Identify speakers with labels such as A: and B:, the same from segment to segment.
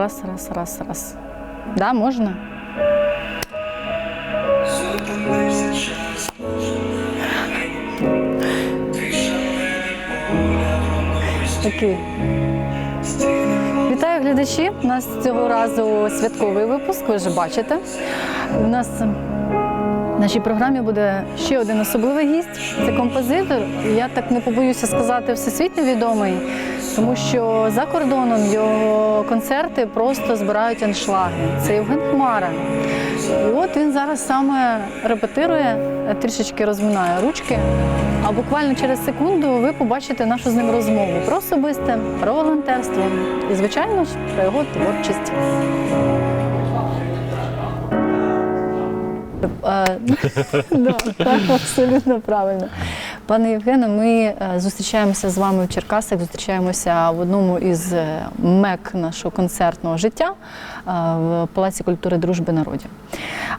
A: Раз, раз, раз, раз. Да, можна? Такий. Вітаю глядачі. У нас цього разу святковий випуск, ви вже бачите. У нас в нашій програмі буде ще один особливий гість. Це композитор. Я так не побоюся сказати, всесвітньо відомий, тому що за кордоном його концерти просто збирають аншлаги. Це Євген Хмара. І от він зараз саме репетирує, трішечки розминає ручки. А буквально через секунду ви побачите нашу з ним розмову про особисте, про волонтерство і, звичайно ж, про його творчість. Е, так, Абсолютно правильно. Пане Євгене, ми е, зустрічаємося з вами в Черкасах, зустрічаємося в одному із е, мек нашого концертного життя е, в Палаці культури дружби народів.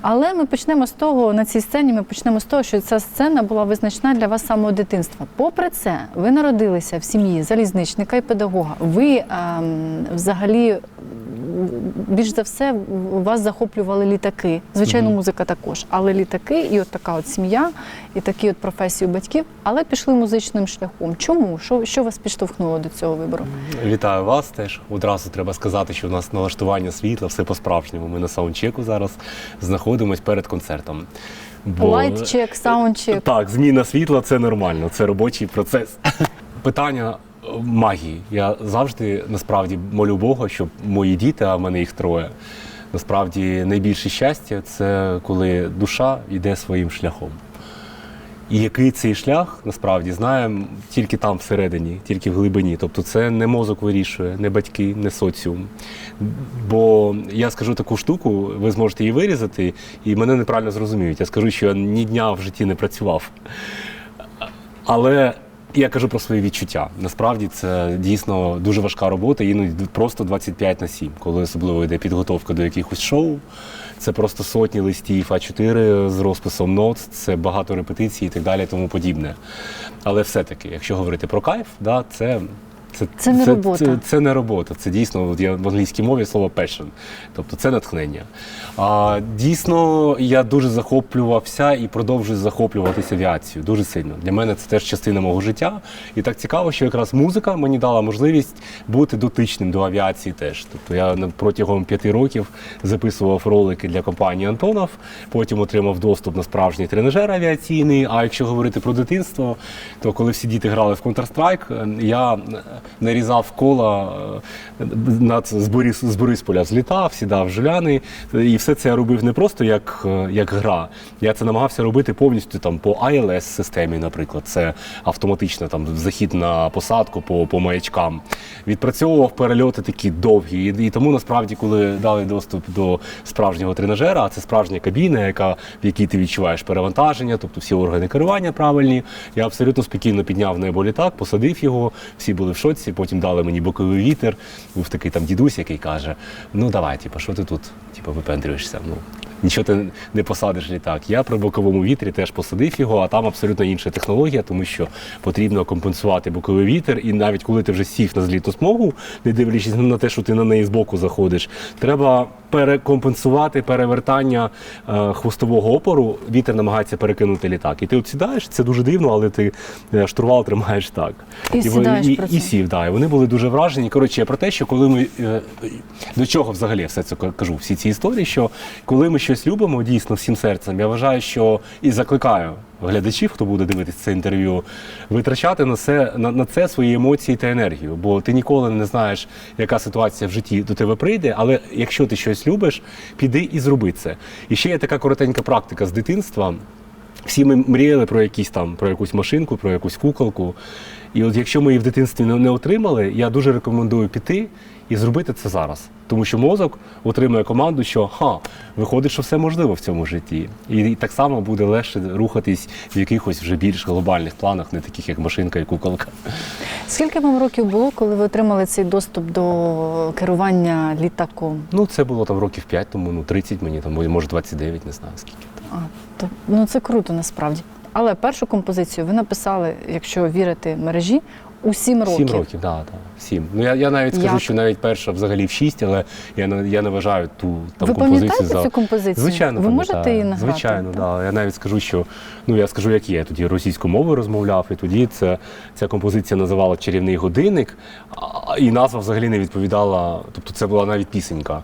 A: Але ми почнемо з того, на цій сцені ми почнемо з того, що ця сцена була визначна для вас самого дитинства. Попри це, ви народилися в сім'ї залізничника і педагога. Ви ем, взагалі більш за все вас захоплювали літаки. Звичайно,
B: Мгм.
A: музика також, але літаки і от така от сім'я, і такі от професії батьків, але пішли музичним шляхом. Чому? Що, що вас підштовхнуло до цього вибору?
B: Вітаю вас теж. Одразу треба сказати, що у нас налаштування світла, все по-справжньому. Ми на саундчеку зараз знаходимось перед концертом.
A: Лайтчек, саундчек.
B: Так, зміна світла це нормально, це робочий процес. Питання магії. Я завжди насправді молю Бога, щоб мої діти, а в мене їх троє. Насправді найбільше щастя це коли душа йде своїм шляхом. І який цей шлях насправді знаємо тільки там всередині, тільки в глибині. Тобто це не мозок вирішує, не батьки, не соціум. Бо я скажу таку штуку, ви зможете її вирізати, і мене неправильно зрозуміють. Я скажу, що я ні дня в житті не працював. Але я кажу про свої відчуття. Насправді це дійсно дуже важка робота, іноді просто 25 на 7, коли особливо йде підготовка до якихось шоу. Це просто сотні листів А4 з розписом нот, це багато репетицій і так далі, тому подібне. Але все-таки, якщо говорити про кайф, да, це. Це,
A: Це не робота.
B: Це, це не робота. Це дійсно от я в англійській мові слово passion. Тобто це натхнення. А, дійсно, я дуже захоплювався і продовжую захоплюватися авіацією. Дуже сильно. Для мене це теж частина мого життя. І так цікаво, що якраз музика мені дала можливість бути дотичним до авіації теж. Тобто я протягом п'яти років записував ролики для компанії Антонов, потім отримав доступ на справжній тренажер авіаційний. А якщо говорити про дитинство, то коли всі діти грали в Counter-Strike, е, я е, нарізав кола е, над з, Борис, з Борисполя злітав, сідав Жуляни. І все це я робив не просто як, е, як гра. Я це намагався робити повністю там по ILS системі, наприклад. Це автоматично там захід на посадку по, по маячкам. Відпрацьовував перельоти такі довгі. І, і тому насправді, коли дали доступ до справжнього тренажера, це справжня кабіна, яка, в якій ти відчуваєш перевантаження, тобто всі органи керування правильні. Я абсолютно спокійно підняв небо літак, посадив його, всі були в шоці, потім дали мені боковий вітер. Був такий там дідусь, який каже: Ну давай, типу, що ти тут типу, випендрюєшся? Ну, Нічого ти не посадиш літак. Я при боковому вітрі теж посадив його, а там абсолютно інша технологія, тому що потрібно компенсувати боковий вітер. І навіть коли ти вже сів на злітну смугу, не дивлячись на те, що ти на неї збоку заходиш, треба перекомпенсувати перевертання е, хвостового опору. Вітер намагається перекинути літак. І ти от сідаєш, це дуже дивно, але ти е, штурвал тримаєш так.
A: І
B: вони-
A: сідаєш
B: і, і сів, да, і вони були дуже вражені. Коротше, про те, що коли ми е, до чого взагалі все це кажу, всі ці історії, що коли ми щось любимо дійсно всім серцем, я вважаю, що і закликаю глядачів, хто буде дивитися це інтерв'ю, витрачати на це, на, на це свої емоції та енергію. Бо ти ніколи не знаєш, яка ситуація в житті до тебе прийде. Але якщо ти щось любиш, піди і зроби це. І ще є така коротенька практика з дитинства. Всі ми мріяли про якісь там про якусь машинку, про якусь куколку. І от якщо ми її в дитинстві не, отримали, я дуже рекомендую піти і зробити це зараз. Тому що мозок отримує команду, що ха, виходить, що все можливо в цьому житті. І, так само буде легше рухатись в якихось вже більш глобальних планах, не таких як машинка і куколка.
A: Скільки вам років було, коли ви отримали цей доступ до керування літаком?
B: Ну, це було там років 5 тому, ну 30 мені там, може 29, не знаю скільки.
A: А, то, ну це круто насправді. Але першу композицію ви написали, якщо вірити мережі, у сім років.
B: Сім років, так, да, да, сім. Ну я, я навіть скажу,
A: Як?
B: що навіть перша взагалі в шість, але я не я не вважаю ту там
A: Ви
B: композицію
A: пам'ятаєте
B: за
A: цю композицію?
B: Звичайно,
A: ви можете її награти?
B: Звичайно,
A: Так?
B: да. Я навіть скажу, що ну я скажу, як є. Я тоді російською мовою розмовляв, і тоді це ця композиція називала Чарівний годинник, і назва взагалі не відповідала. Тобто, це була навіть пісенька.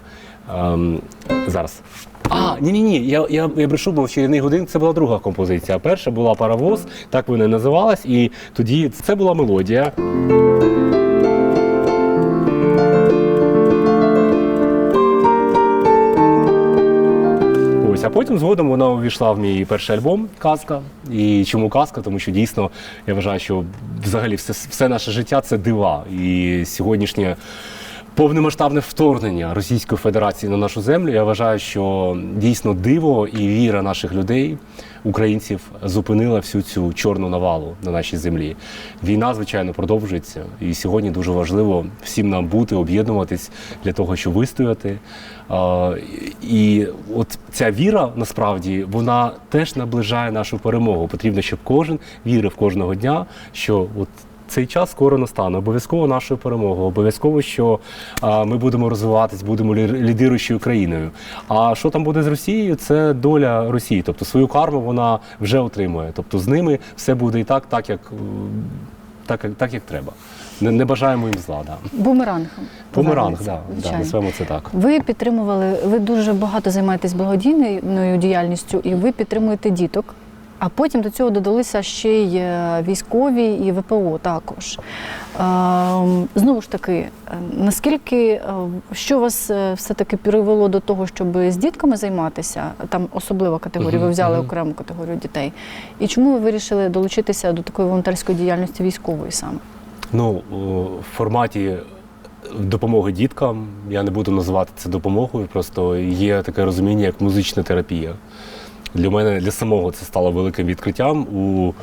B: Ем, зараз. А, ні, ні, ні. Я, я, я брешу, бо в чарівний годинник це була друга композиція. Перша була паровоз, так вона і називалась, і тоді це була мелодія. А потім згодом вона увійшла в мій перший альбом Казка. І чому казка? Тому що дійсно я вважаю, що взагалі все, все наше життя це дива. І сьогоднішнє повномасштабне вторгнення Російської Федерації на нашу землю. Я вважаю, що дійсно диво і віра наших людей, українців, зупинила всю цю чорну навалу на нашій землі. Війна, звичайно, продовжується. І сьогодні дуже важливо всім нам бути, об'єднуватись для того, щоб вистояти. І от ця віра насправді вона теж наближає нашу перемогу. Потрібно, щоб кожен вірив кожного дня, що от. Цей час скоро настане. Обов'язково нашою перемогою. Обов'язково, що ми будемо розвиватись, будемо лі- лідируючою країною. А що там буде з Росією? Це доля Росії. Тобто свою карму вона вже отримує. Тобто з ними все буде і так, так як, так, як- так, як треба. Не, не бажаємо їм зла. Да.
A: Бумеранг. Повернеться,
B: да, да, назвемо це так.
A: Ви підтримували, ви дуже багато займаєтесь благодійною діяльністю, і ви підтримуєте діток. А потім до цього додалися ще й е, військові і ВПО також. Ем, Знову ж таки, е, наскільки е, що вас е, все-таки привело до того, щоб з дітками займатися? Там особлива категорія, ви взяли окрему категорію дітей. І чому ви вирішили долучитися до такої волонтерської діяльності військової саме?
B: Ну, в форматі допомоги діткам я не буду називати це допомогою, просто є таке розуміння, як музична терапія. Для мене для самого це стало великим відкриттям у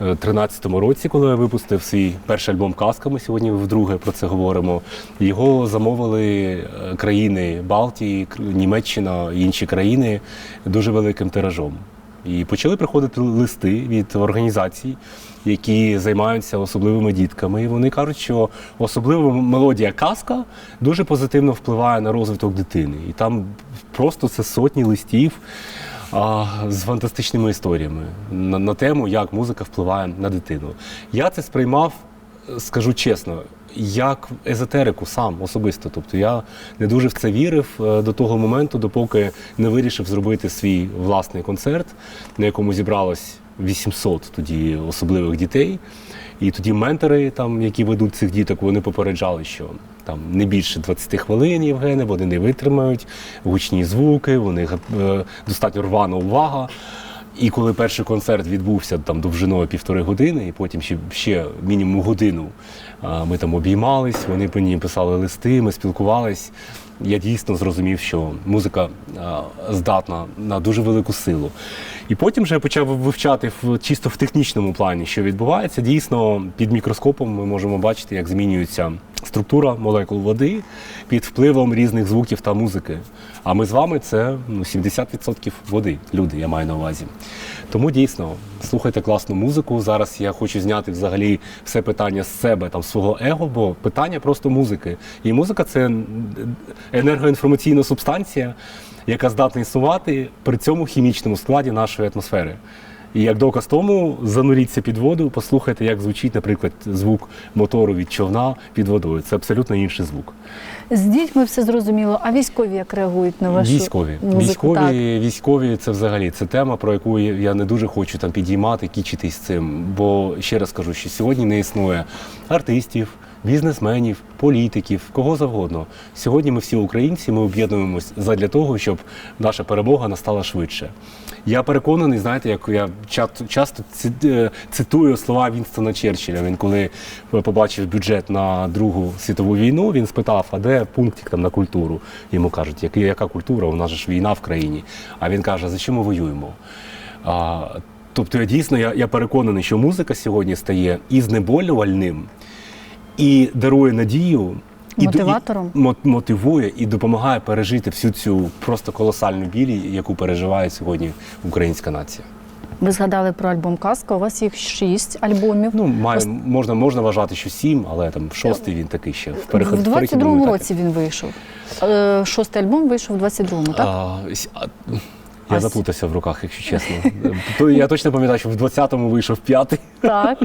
B: 13-му році, коли я випустив свій перший альбом Казка. Ми сьогодні вдруге про це говоримо. Його замовили е, країни Балтії, Німеччина і інші країни дуже великим тиражом. І почали приходити листи від організацій, які займаються особливими дітками. І вони кажуть, що особлива мелодія казка дуже позитивно впливає на розвиток дитини. І там просто це сотні листів з фантастичними історіями на, на тему, як музика впливає на дитину. Я це сприймав, е, скажу чесно, як езотерику сам особисто. Тобто я не дуже в це вірив е, до того моменту, допоки не вирішив зробити свій власний концерт, на якому зібралось 800 тоді особливих дітей. І тоді ментори, там, які ведуть цих діток, вони попереджали, що там не більше 20 хвилин Євгене, вони не витримають гучні звуки, у них е, достатньо рвана увага. І коли перший концерт відбувся там довжиною півтори години, і потім ще, ще мінімум годину ми там обіймались, вони по ній писали листи, ми спілкувались. Я дійсно зрозумів, що музика здатна на дуже велику силу. І потім вже почав вивчати чисто в технічному плані, що відбувається. Дійсно, під мікроскопом ми можемо бачити, як змінюється структура молекул води під впливом різних звуків та музики. А ми з вами це ну, 70% води, люди, я маю на увазі. Тому дійсно слухайте класну музику. Зараз я хочу зняти взагалі все питання з себе, там свого его, бо питання просто музики. І музика це енергоінформаційна субстанція, яка здатна існувати при цьому хімічному складі нашої атмосфери. І як доказ тому, зануріться під воду, послухайте, як звучить, наприклад, звук мотору від човна під водою. Це абсолютно інший звук.
A: З дітьми все зрозуміло, а військові як реагують на вашу
B: Військові.
A: музику?
B: Військові,
A: Так.
B: військові це взагалі це тема, про яку я не дуже хочу там підіймати, кічитись цим. Бо ще раз кажу, що сьогодні не існує артистів, бізнесменів, політиків, кого завгодно. Сьогодні ми всі українці, ми об'єднуємось задля того, щоб наша перемога настала швидше. Я переконаний, знаєте, як я часто, е, цитую слова Вінстона Черчилля. Він коли побачив бюджет на Другу світову війну, він спитав, а де пунктик там на культуру? Йому кажуть, «Яка- культура? У нас ж війна в країні. А він каже, за що ми воюємо? А, тобто я дійсно я, я переконаний, що музика сьогодні стає і знеболювальним, і дарує надію. і до- і мотивує і допомагає пережити всю цю просто колосальну біль, яку переживає сьогодні українська нація.
A: Ви згадали про альбом Казка. У вас їх шість альбомів.
B: Ну, має,
A: Ось-
B: можна, можна вважати, що сім, але там шостий він такий ще в переход.
A: в
B: в перехідному
A: 22-му році він вийшов. Е, Шостий альбом вийшов в 22-му, так?
B: А я
A: с-
B: заплутався в руках, якщо чесно. То я точно пам'ятаю, що в 20-му вийшов п'ятий.
A: Так.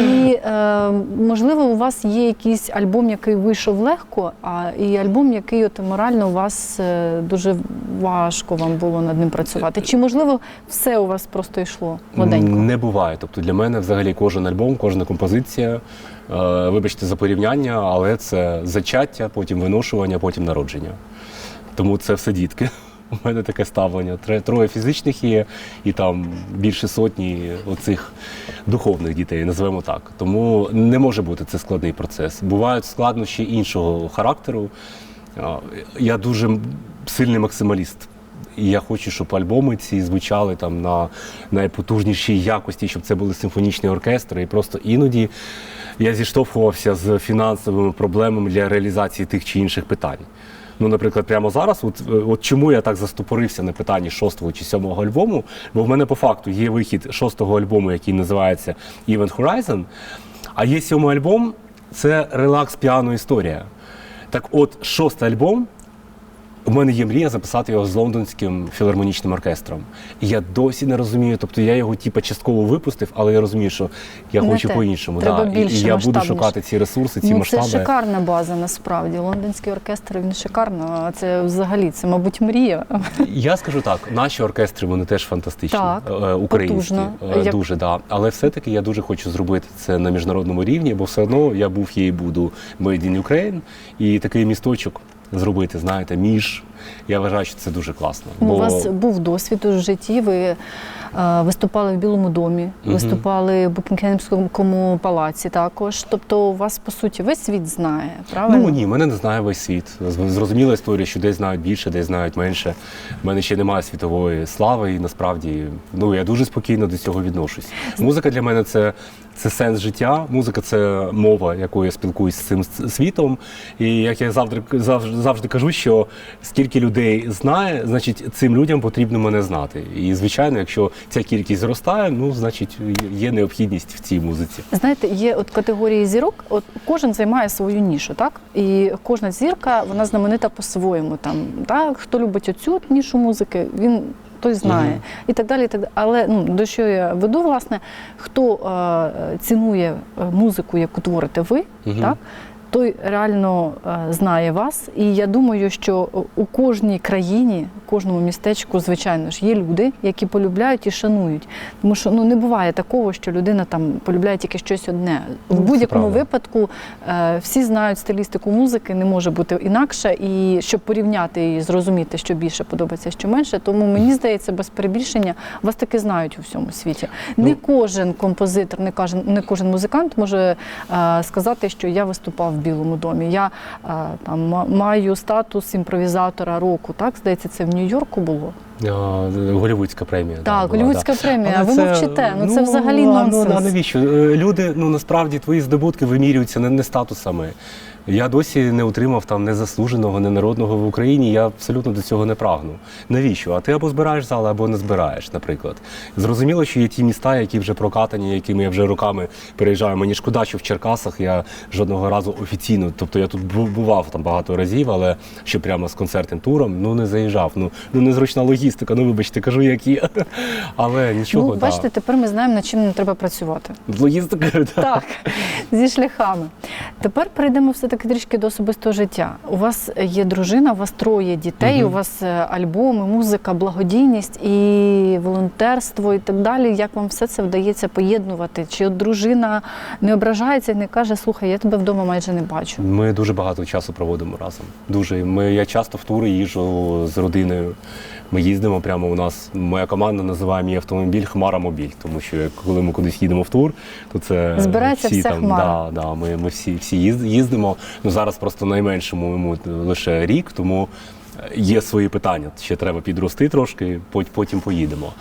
A: І е, можливо, у вас є якийсь альбом, який вийшов легко, а і альбом, який от морально у вас е, дуже важко вам було над ним працювати. Чи можливо все у вас просто йшло гладенько?
B: Не буває. Тобто для мене взагалі кожен альбом, кожна композиція, е, вибачте за порівняння, але це зачаття, потім виношування, потім народження. Тому це все дітки. У мене таке ставлення. Троє фізичних є, і там більше сотні оцих духовних дітей, називаємо так. Тому не може бути це складний процес. Бувають складнощі іншого характеру. Я дуже сильний максималіст. І я хочу, щоб альбоми ці звучали там на найпотужнішій якості, щоб це були симфонічні оркестри. І просто іноді я зіштовхувався з фінансовими проблемами для реалізації тих чи інших питань. Ну, наприклад, прямо зараз, от, е, от чому я так застопорився на питанні шостого чи сьомого альбому, бо в мене по факту є вихід шостого альбому, який називається Event Horizon, а є сьомий альбом це релакс піано історія. Так от, шостий альбом у мене є мрія записати його з лондонським філармонічним оркестром. І я досі не розумію. Тобто я його типа частково випустив, але я розумію, що я
A: Не
B: хочу по-іншому. Да. І- і я буду шукати ці ресурси, ці
A: ну, це шикарна база насправді. Лондонський оркестр він шикарно. А це взагалі це, мабуть, мрія.
B: Я скажу так, наші оркестри вони теж фантастичні,
A: Так,
B: е, українські,
A: потужно.
B: е,
A: Як-
B: дуже да. Але все-таки я дуже хочу зробити це на міжнародному рівні, бо все одно я був є і буду Made in Ukraine, і такий місточок зробити, знаєте, між. Я вважаю, що це дуже класно.
A: Ну, У вас був досвід у житті. Ви е, виступали в Білому домі, виступали в Букінгемському палаці також. Тобто, у вас по суті весь світ знає, правильно?
B: Ну ні, мене не знає весь світ. Зрозуміла історія, що десь знають більше, десь знають менше. У мене ще немає світової слави, і насправді ну я дуже спокійно до цього відношусь. Музика для мене це, це сенс життя. Музика це мова, якою я спілкуюсь з цим світом. І як я завжди завжди, завжди кажу, що скільки людей знає, значить цим людям потрібно мене знати. І звичайно, якщо ця кількість зростає, ну значить є необхідність в цій музиці.
A: Знаєте, є от категорії зірок, от кожен займає свою нішу, так? І кожна зірка вона знаменита по-своєму. Там так, хто любить оцю нішу музики, він той знає
B: Мгм.
A: і так далі. І так далі. Але ну до що я веду, власне, хто е, цінує е, музику, яку творите ви,
B: Мгм.
A: так? Той реально е, знає вас, і я думаю, що у кожній країні, у кожному містечку, звичайно ж, є люди, які полюбляють і шанують. Тому що ну не буває такого, що людина там полюбляє тільки щось одне.
B: Ну,
A: В будь-якому випадку е, всі знають стилістику музики, не може бути інакше. І щоб порівняти і зрозуміти, що більше подобається, що менше. Тому мені здається, без перебільшення вас таки знають у всьому світі. Не
B: Ну,
A: кожен композитор, не кожен, не кожен музикант може е, сказати, що я виступав Білому домі. Я е, там маю статус імпровізатора року. Так, здається, це в Нью-Йорку було.
B: Голівудська премія.
A: Так,
B: була,
A: голівудська премія.
B: Але
A: Ви мовчите. Ну, це взагалі
B: а,
A: нонсенс.
B: Ну, навіщо? Е, Люди, ну насправді твої здобутки вимірюються не, не статусами. Я досі не отримав там незаслуженого, ненародного в Україні. Я абсолютно до цього не прагну. Навіщо? А ти або збираєш зали, або не збираєш, наприклад. Зрозуміло, що є ті міста, які вже прокатані, якими я вже роками переїжджаю. Мені шкода, що в Черкасах я жодного разу офіційно, тобто я тут бував там багато разів, але що прямо з концертним туром, ну не заїжджав. Ну, ну незручна логістика, ну вибачте, кажу, як є. Але нічого.
A: ну, бачите, тепер ми знаємо, над чим нам треба працювати.
B: З логістикою, да.
A: Так, зі шляхами. Тепер перейдемо все-таки трішки до особистого життя. У вас є дружина, у вас троє дітей,
B: Мгм.
A: у вас е, альбоми, музика, благодійність і волонтерство, і так далі. Як вам все це вдається поєднувати? Чи от дружина не ображається і не каже, слухай, я тебе вдома майже не бачу?
B: Ми дуже багато часу проводимо разом. Дуже. Ми, я часто в тури їжджу з родиною. Ми їздимо прямо у нас. Моя команда називає мій автомобіль Хмара Мобіль, тому що коли ми кудись їдемо в тур, то це
A: Збирається
B: всі
A: вся
B: там.
A: хмара.
B: Да, да, ми, ми всі, всі їздимо. Ну зараз просто найменшому йому лише рік, тому. Є свої питання, ще треба підрости трошки, потім поїдемо.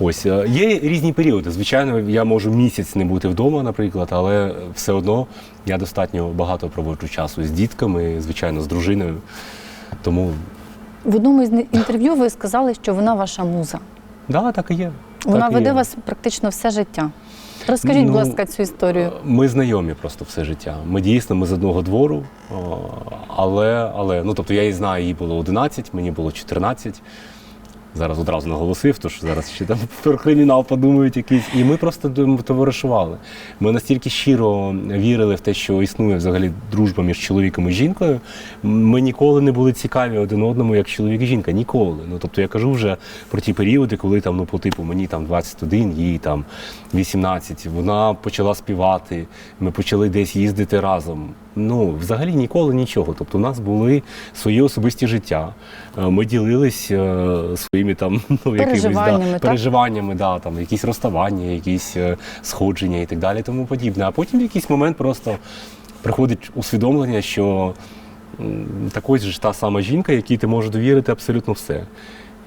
B: Ось е, є різні періоди. Звичайно, я можу місяць не бути вдома, наприклад, але все одно я достатньо багато проводжу часу з дітками, звичайно, з дружиною. Тому
A: В одному із інтерв'ю ви сказали, що вона ваша муза.
B: да, так і є.
A: Вона
B: Так
A: веде
B: є.
A: вас практично все життя. Розкажіть, будь
B: Ну,
A: ласка, цю історію.
B: Ми знайомі просто все життя. Ми дійсно ми з одного двору, але, але ну тобто я її знаю, їй було 11, мені було 14. Зараз одразу наголосив, то що зараз ще там про кримінал подумають якийсь. І ми просто товаришували. Ми настільки щиро вірили в те, що існує взагалі дружба між чоловіком і жінкою. Ми ніколи не були цікаві один одному, як чоловік і жінка. Ніколи. Ну тобто я кажу вже про ті періоди, коли там, ну, по типу, мені там 21, їй там 18. Вона почала співати, ми почали десь їздити разом. Ну, взагалі ніколи нічого. Тобто, у нас були свої особисті життя. Е, Ми ділились е, своїми там ну, якимись
A: Переживаннями,
B: да, переживаннями, да, там, якісь розставання, якісь е, сходження і так далі, тому подібне. А потім в якийсь момент просто приходить усвідомлення, що м, також ж та сама жінка, якій ти можеш довірити абсолютно все.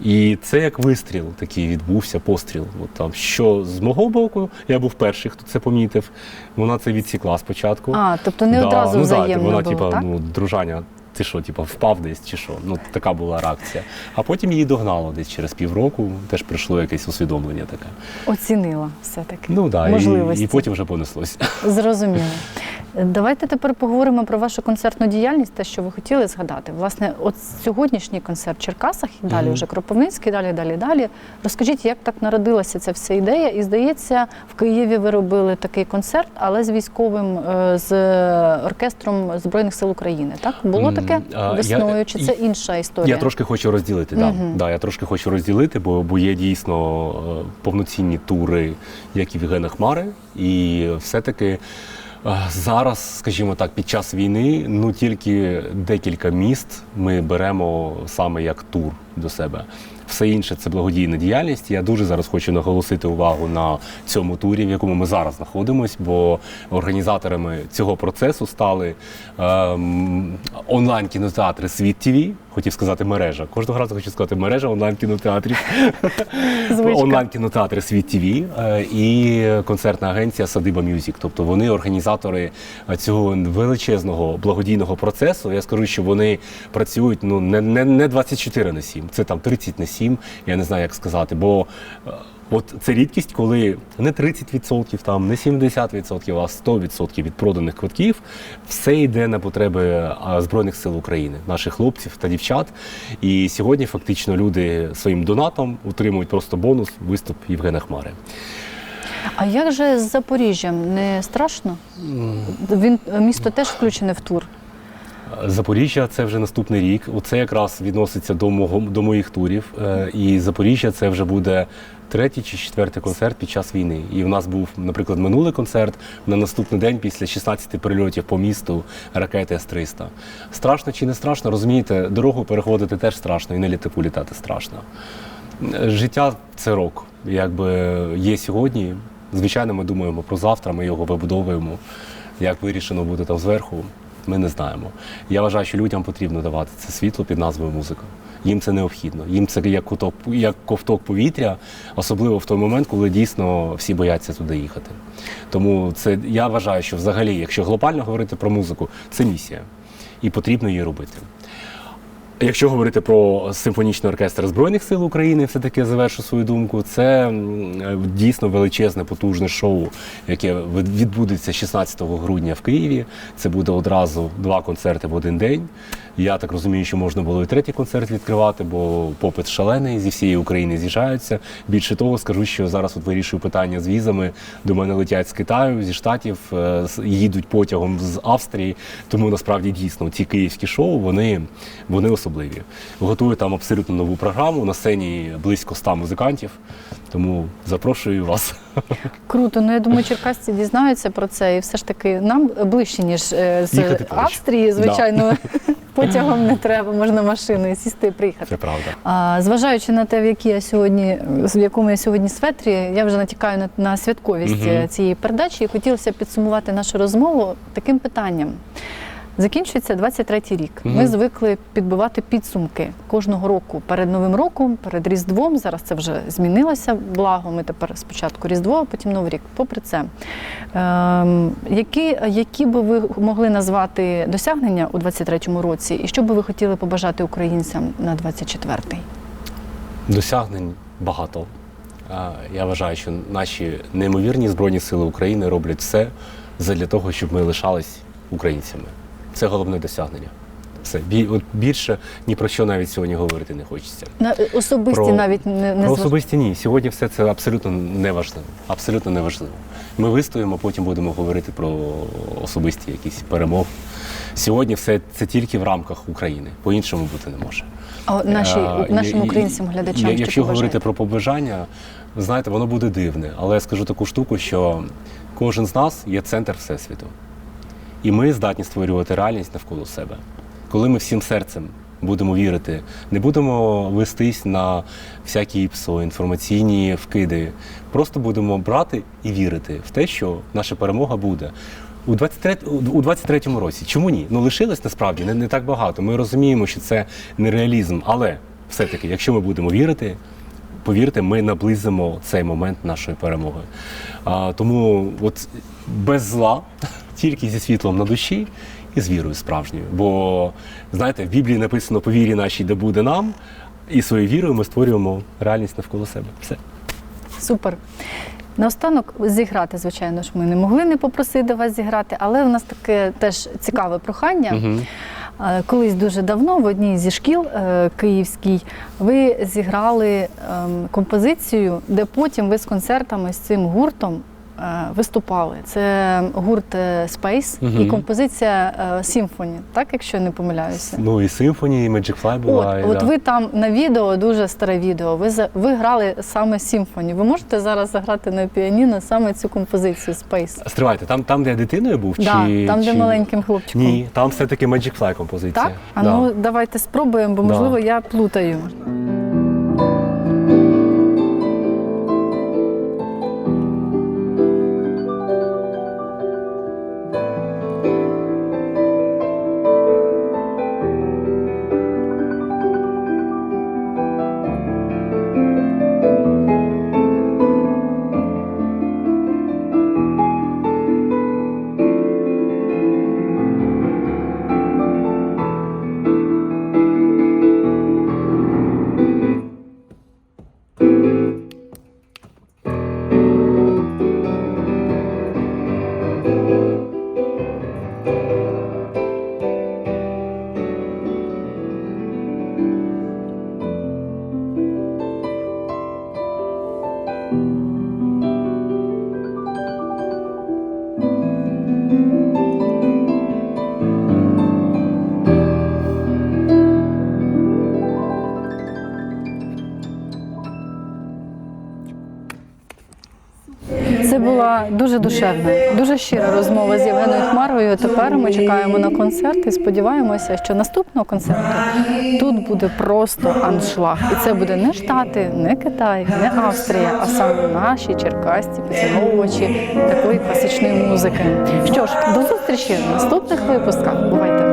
B: І це як вистріл такий відбувся, постріл. От там, що з мого боку, я був перший, хто це помітив. Вона це відсікла спочатку.
A: А, тобто не одразу
B: ну,
A: взаємно
B: вона,
A: було,
B: типа,
A: так?
B: ну, дружання, ти що, типа, впав десь чи що? Ну, така була реакція. А потім її догнало десь через півроку, теж прийшло якесь усвідомлення таке.
A: Оцінила все-таки.
B: Ну да, і,
A: Можливості.
B: і потім вже понеслось.
A: Зрозуміло. Давайте тепер поговоримо про вашу концертну діяльність, те, що ви хотіли згадати. Власне, от сьогоднішній концерт в Черкасах і далі
B: Мгм.
A: вже Кропивницький, далі, далі, далі. Розкажіть, як так народилася ця вся ідея? І здається, в Києві ви робили такий концерт, але з військовим, е, з оркестром Збройних сил України. Так було
B: М,
A: таке
B: а, я-
A: весною? Чи це інша історія?
B: Я трошки хочу розділити. Да.
A: угу.
B: Да, я трошки хочу розділити, бо, бо є дійсно е, повноцінні тури, як і в Євгена Хмари, і все-таки. е, Зараз, скажімо так, під час війни ну тільки декілька міст ми беремо саме як тур до себе. Все інше це благодійна діяльність. Я дуже зараз хочу наголосити увагу на цьому турі, в якому ми зараз знаходимося, бо організаторами цього процесу стали ем, онлайн-кінотеатри Світ ТВ, хотів сказати мережа. Кожного разу хочу сказати мережа онлайн-кінотеатрів. Онлайн-кінотеатри Світ ТВ е, і концертна агенція Садиба Мюзік. Тобто вони організатори цього величезного благодійного процесу. Я скажу, що вони працюють ну не, не, не 24 на 7, це там 30 на 7, я не знаю, як сказати. Бо е, От це рідкість, коли не 30%, там, не 70%, а 100% від проданих квитків все йде на потреби Збройних сил України, наших хлопців та дівчат. І сьогодні фактично люди своїм донатом отримують просто бонус виступ Євгена Хмари.
A: А як же з Запоріжжям? Не страшно? Він місто теж включене в тур.
B: Запоріжжя це вже наступний рік. Оце якраз відноситься до мого до моїх турів. Е, І Запоріжжя це вже буде третій чи четвертий концерт під час війни. І в нас був, наприклад, минулий концерт на наступний день після 16 перельотів по місту ракети С-300. Страшно чи не страшно, розумієте, дорогу переходити теж страшно, і на літаку літати страшно. Життя це рок. Якби є сьогодні. Звичайно, ми думаємо про завтра, ми його вибудовуємо. Як вирішено буде там зверху, ми не знаємо. Я вважаю, що людям потрібно давати це світло під назвою музика. Їм це необхідно. Їм це як куток, як ковток повітря, особливо в той момент, коли дійсно всі бояться туди їхати. Тому це я вважаю, що взагалі, якщо глобально говорити про музику, це місія, і потрібно її робити. Якщо говорити про симфонічний оркестр Збройних сил України, все таки завершу свою думку. Це дійсно величезне, потужне шоу, яке відбудеться 16 грудня в Києві. Це буде одразу два концерти в один день. Я так розумію, що можна було і третій концерт відкривати, бо попит шалений зі всієї України з'їжджаються. Більше того, скажу, що зараз от вирішую питання з візами. До мене летять з Китаю, зі штатів, е, їдуть потягом з Австрії. Тому насправді дійсно ці київські шоу вони, вони особливі. Готую там абсолютно нову програму. На сцені близько 100 музикантів. Тому запрошую вас.
A: Круто. Ну я думаю, черкасці дізнаються про це, і все ж таки нам ближче, ніж е, з
B: Їхати.
A: Австрії, звичайно, потягом не треба, можна машиною сісти і приїхати.
B: Це правда.
A: А, зважаючи на те, в якій я сьогодні, в якому я сьогодні светрі, я вже натякаю на, на святковість е, цієї передачі і хотілося підсумувати нашу розмову таким питанням. Закінчується 23-й рік. Ми
B: Мгм.
A: звикли підбивати підсумки кожного року перед Новим роком, перед Різдвом. Зараз це вже змінилося. Благо, ми тепер спочатку Різдво, а потім Новий рік. Попри це, ем, які, які би ви могли назвати досягнення у 23-му році, і що би ви хотіли побажати українцям на 24-й?
B: Досягнень багато. Я вважаю, що наші неймовірні Збройні Сили України роблять все для того, щоб ми лишались українцями. Це головне досягнення. Все. Бі- от більше ні про що навіть сьогодні говорити не хочеться.
A: На особисті
B: Про-
A: навіть не, не
B: Про особисті ні. Сьогодні все це абсолютно неважливо. Абсолютно неважливо. Ми вистоїмо, потім будемо говорити про особисті якісь перемоги. Сьогодні все це тільки в рамках України. По-іншому бути не може.
A: А наші,
B: Е,
A: нашим
B: і-
A: українцям, глядачам,
B: я-
A: що
B: Якщо говорити про побажання, знаєте, воно буде дивне. Але я скажу таку штуку, що кожен з нас є центр Всесвіту. І ми здатні створювати реальність навколо себе. Коли ми всім серцем будемо вірити, не будемо вестись на всякі ПСО, інформаційні вкиди, просто будемо брати і вірити в те, що наша перемога буде. У 23, у 23-му році. Чому ні? Ну лишилось насправді не, не так багато. Ми розуміємо, що це нереалізм. Але все-таки, якщо ми будемо вірити, повірте, ми наблизимо цей момент нашої перемоги. А, тому от без зла, тільки зі світлом на душі і з вірою справжньою. Бо знаєте, в Біблії написано по вірі нашій, де буде нам, і своєю вірою ми створюємо реальність навколо себе. Все.
A: Супер. Наостанок зіграти, звичайно ж, ми не могли не попросити вас зіграти, але у нас таке теж цікаве прохання.
B: Угу.
A: Колись дуже давно в одній зі шкіл е, київській ви зіграли ем, композицію, де потім ви з концертами з цим гуртом виступали. Це гурт е, Space і композиція е, Symphony, так, якщо не помиляюся.
B: Ну і симфонії, і Magic Fly
A: От,
B: була. і
A: от
B: да.
A: ви там на відео, дуже старе відео. Ви ви грали саме Symphony. Ви можете зараз заграти на піаніно саме цю композицію Space?
B: Стривайте, там, там, де я дитиною був,
A: Да,
B: чи
A: там, де
B: чи-
A: маленьким хлопчиком.
B: Ні, там все-таки Magic Fly композиція.
A: Так? А
B: Да.
A: ну давайте спробуємо, бо
B: Да.
A: можливо я плутаю. Дуже душевна, дуже щира розмова з Євгеною Хмаровою. Тепер ми чекаємо на концерт і сподіваємося, що наступного концерту тут буде просто аншлаг. І це буде не Штати, не Китай, не Австрія, а саме наші черкасті поціновувачі такої класичної музики. Що ж, до зустрічі в наступних випусках. Бувайте!